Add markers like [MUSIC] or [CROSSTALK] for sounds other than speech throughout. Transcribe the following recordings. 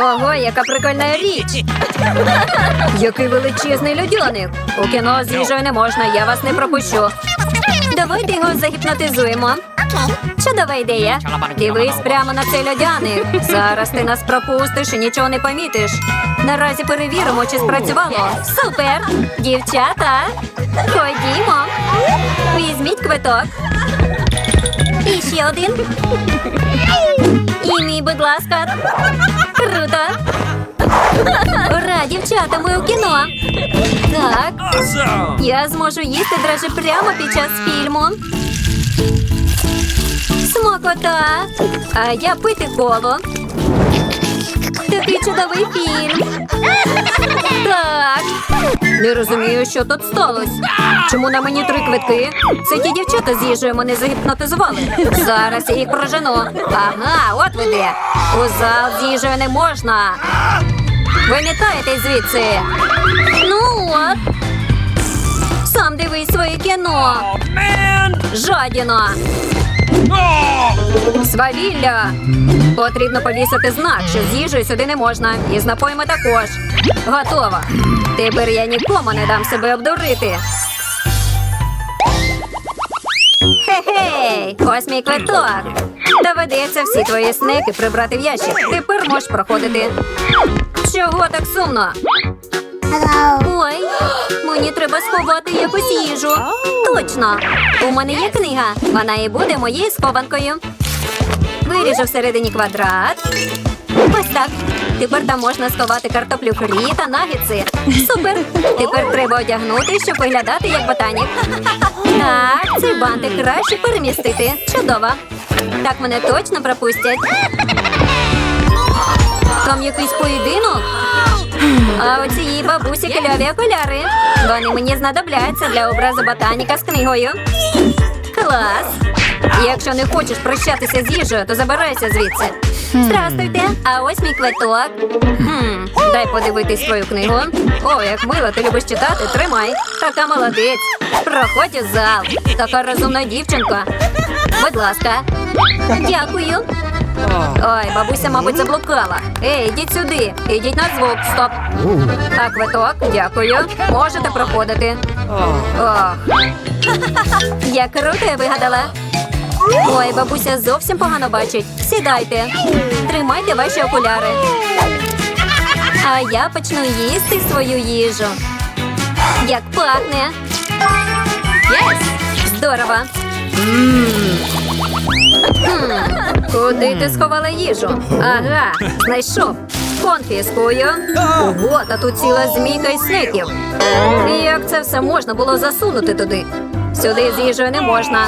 Ого, яка прикольна річ! [LAUGHS] Який величезний льодяник! У кіно з їжею не можна, я вас не пропущу. Давайте його загіпнотизуємо. Чудова ідея. Дивись прямо на цей льодяник. Зараз ти нас пропустиш і нічого не помітиш. Наразі перевіримо, чи спрацювало. Супер! Дівчата! Ходімо! Візьміть квиток. І ще один. І мій, будь ласка. Круто! Ура, дівчата, ми у кіно. Так, я зможу їсти драже прямо під час фільму. Смокота. А я пити коло. Такий чудовий фільм. Так. Не розумію, що тут сталося. Чому на мені три квитки? Це ті дівчата з їжею мене загіпнотизували. Зараз я їх прожену. Ага, от ви де. У зал з їжею не можна. Вимітайте звідси. Ну от. Сам дивись своє кіно. Oh! Свавілля! Потрібно повісити знак, що з їжею сюди не можна. І з напоями також. Готово. Тепер я нікому не дам себе обдурити. Хе-хей! Ось мій квиток. Доведеться всі твої снеки прибрати в ящик. Тепер можеш проходити. Чого так сумно? Ой, мені треба сховати якусь їжу. Точно. У мене є книга. Вона і буде моєю схованкою. Виріжу всередині квадрат. Ось так. Тепер там можна сховати картоплю фрі та нагетси. Супер! Тепер треба одягнути, щоб виглядати як ботанік. Так, цей бантик краще перемістити. Чудово. Так мене точно пропустять. Там якийсь поєдинок. А у цієї бабусі кольові окуляри. Вони мені знадобляться для образу ботаніка з книгою. Клас! Якщо не хочеш прощатися з їжею, то забирайся звідси. Здрастуйте, а ось мій квиток. Хм, дай подивитись свою книгу. О, як мило, ти любиш читати, тримай. Така молодець. Проходь у зал. Така розумна дівчинка. Будь ласка. Дякую. Ой, бабуся, мабуть, заблукала. Ей, ідіть сюди. Ідіть на звук. Стоп. А квиток, дякую. Можете проходити. Ох. [LAUGHS] Я круто я вигадала. Ой, бабуся зовсім погано бачить. Сідайте. Тримайте ваші окуляри. А я почну їсти свою їжу. Як пахне. Єс! Здорово. Хм, Куди ти сховала їжу? Ага, знайшов. Конфіскую. Ого, та тут ціла змійка із снеків. Як це все можна було засунути туди? Сюди з їжею не можна.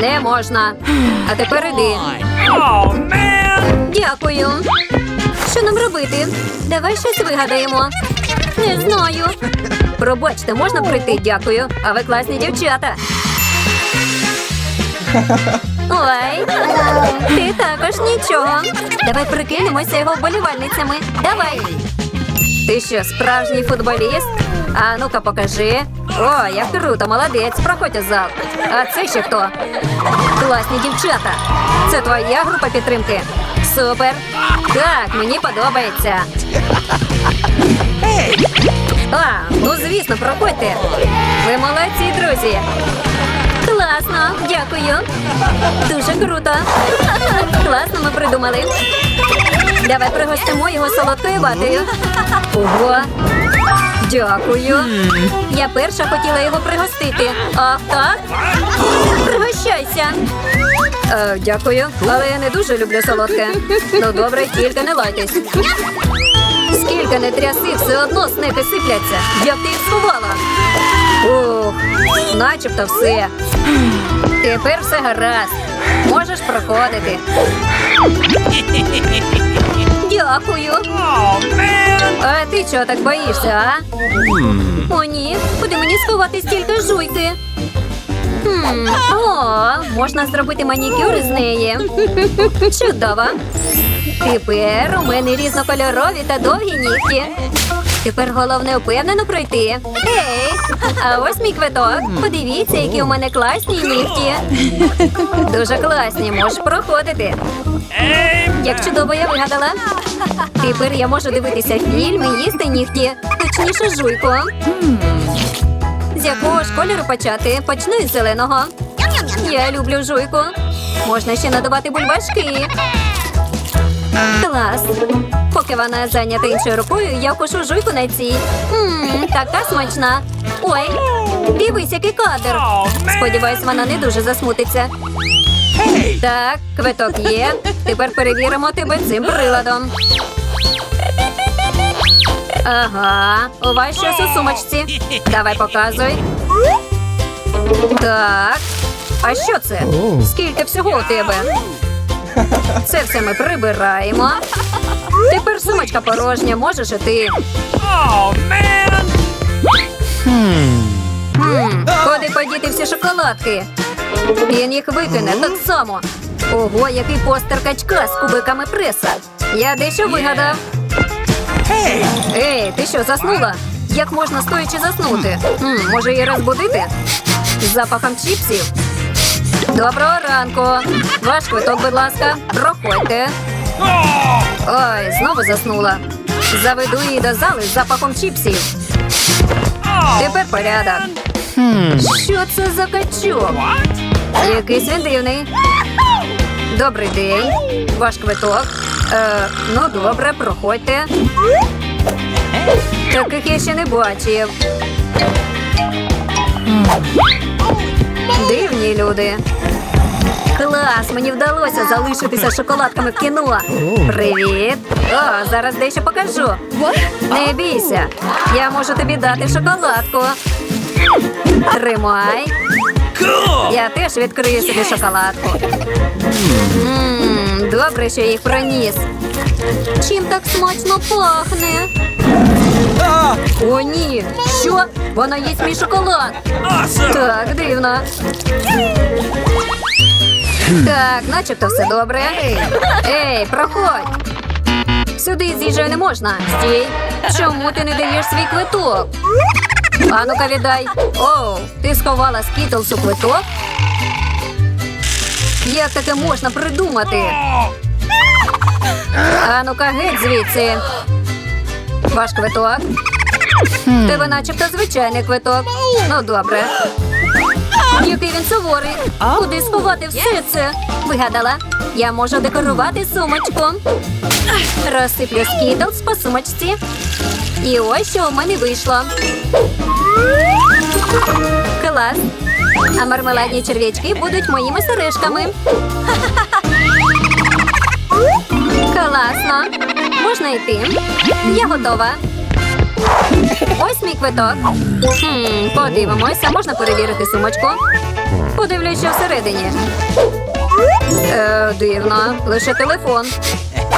Не можна. А тепер іди. Дякую. Що нам робити? Давай щось вигадаємо. Не знаю. Пробачте, можна пройти? Дякую. А ви класні дівчата. Ой, ти також нічого. Давай прикинемося його вболівальницями. Давай. Ти що, справжній футболіст? А ну-ка покажи. О, як круто, молодець, проходь у зал. А це ще хто? Класні дівчата. Це твоя група підтримки. Супер. Так, мені подобається. А, ну звісно, проходьте. Ви молодці, друзі. Класно, дякую. Дуже круто. [LAUGHS] Класно ми придумали. Давай пригостимо його солодкою ватою. Ого. Дякую. Я перша хотіла його пригостити. Ах, так? Пригощайся. Е, дякую, але я не дуже люблю солодке. Ну добре, тільки не лайтесь. Скільки не тряси, все одно снеки сипляться. Як ти їх сховала? Ух, начебто все. Тепер все гаразд. Можеш проходити. Дякую. А ти чого так боїшся, а? О, ні, куди мені сховати стільки жуйки? О, можна зробити манікюр з неї. Чудово. Тепер у мене різнокольорові та довгі нігті. Тепер головне впевнено пройти. Ей, а ось мій квиток. Подивіться, які у мене класні нігті. Дуже класні, можеш проходити. Як чудово я вигадала. Тепер я можу дивитися фільм і їсти нігті, точніше жуйку. З якого ж кольору почати? Почну із зеленого. Я люблю жуйку. Можна ще надавати бульбашки. Клас. Поки вона зайнята іншою рукою, я вкушу жуйку на цій. Ммм, така смачна. Ой, дивись, який кадр. Сподіваюсь, вона не дуже засмутиться. Так, квиток є. Тепер перевіримо тебе цим приладом. Ага, у вас щось у сумочці. Давай показуй. Так. А що це? Скільки всього у тебе? Це все ми прибираємо. Тепер сумочка порожня, можеш і ти. Oh. Хм, куди подіти всі шоколадки? Він їх викине так само. Ого, який постер качка з кубиками преса. Я дещо вигадав. Hey. Ей, ти що, заснула? Як можна стоячи заснути? Може її розбудити? З запахом чіпсів. Доброго ранку. Ваш квиток, будь ласка, проходьте. Ой, знову заснула. Заведу її до зали з запахом чіпсів. Тепер порядок. Що це за качок? Якийсь він дивний. Добрий день. Ваш квиток. Е, ну, добре, проходьте. Таких я ще не бачив. Дивні люди. Клас, мені вдалося залишитися шоколадками в кіно. Привіт. О, зараз дещо покажу. Не бійся. Я можу тобі дати шоколадку. Тримай. Я теж відкрию собі шоколадку. Ммм, добре, що я їх проніс. Чим так смачно пахне? О, ні. Що? Вона їсть мій шоколад. Так, дивно. Так, начебто все добре. Ей, проходь. Сюди з їжею не можна. Стій. Чому ти не даєш свій квиток? А ну-ка віддай. Оу, ти сховала скітлс у квиток? Як таке можна придумати? А ну-ка геть звідси. Ваш квиток. Тебе начебто звичайний квиток. Ну, добре. Який він суворий. Куди сховати все це? Вигадала. Я можу декорувати сумочку. Розсиплю скітлс по сумочці. І ось що у мене вийшло. Клас. А мармеладні черв'ячки будуть моїми сережками. Класно. Можна йти. Я готова. Ось мій квиток. Хм, подивимося, можна перевірити сумочку. Подивлюсь, що всередині. Е, дивно, лише телефон.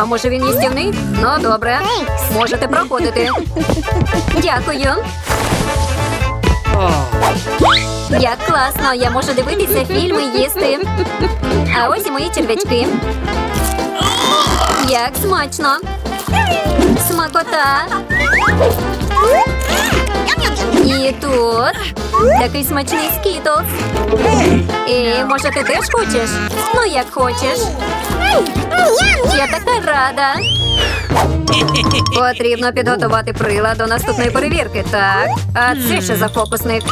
А може він їстівний? Ну, добре. Можете проходити. Дякую. Як класно, я можу дивитися фільми і їсти. А ось і мої черв'ячки. Як смачно. Смакота. І тут такий смачний скітлс. І може ти теж хочеш? Ну як хочеш. Я така рада. Потрібно підготувати прилад до наступної перевірки. Так, а це що за фокусник?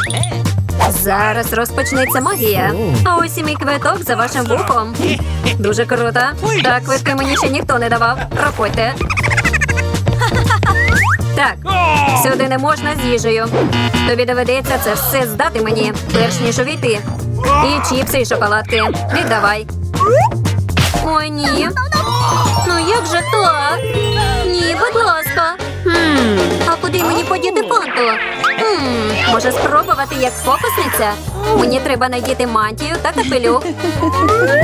Зараз розпочнеться магія. А ось і мій квиток за вашим вухом. Дуже круто. Так, квитки мені ще ніхто не давав. Проходьте. Так, сюди не можна з їжею. Тобі доведеться це все здати мені, перш ніж увійти. І чіпси, і шоколадки. Віддавай. Ой, ні. Ну як же так? Ні, будь ласка. А куди мені подіти фанту? Хм, може спробувати як фокусниця? Мені треба надіти мантію та капелюх.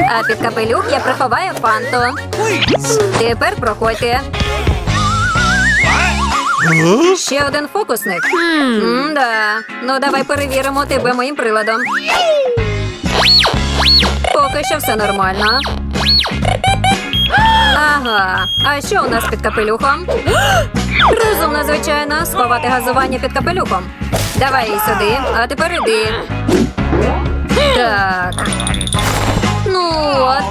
А під капелюх я приховаю. Please. Тепер проходьте. Ще один фокусник. М-да. Ну давай перевіримо тебе моїм приладом. Поки що все нормально. Ага. А що у нас під капелюхом? [GASPS] Розумно, звичайно, сховати газування під капелюхом. Давай її сюди, а тепер іди. Так. Ну от.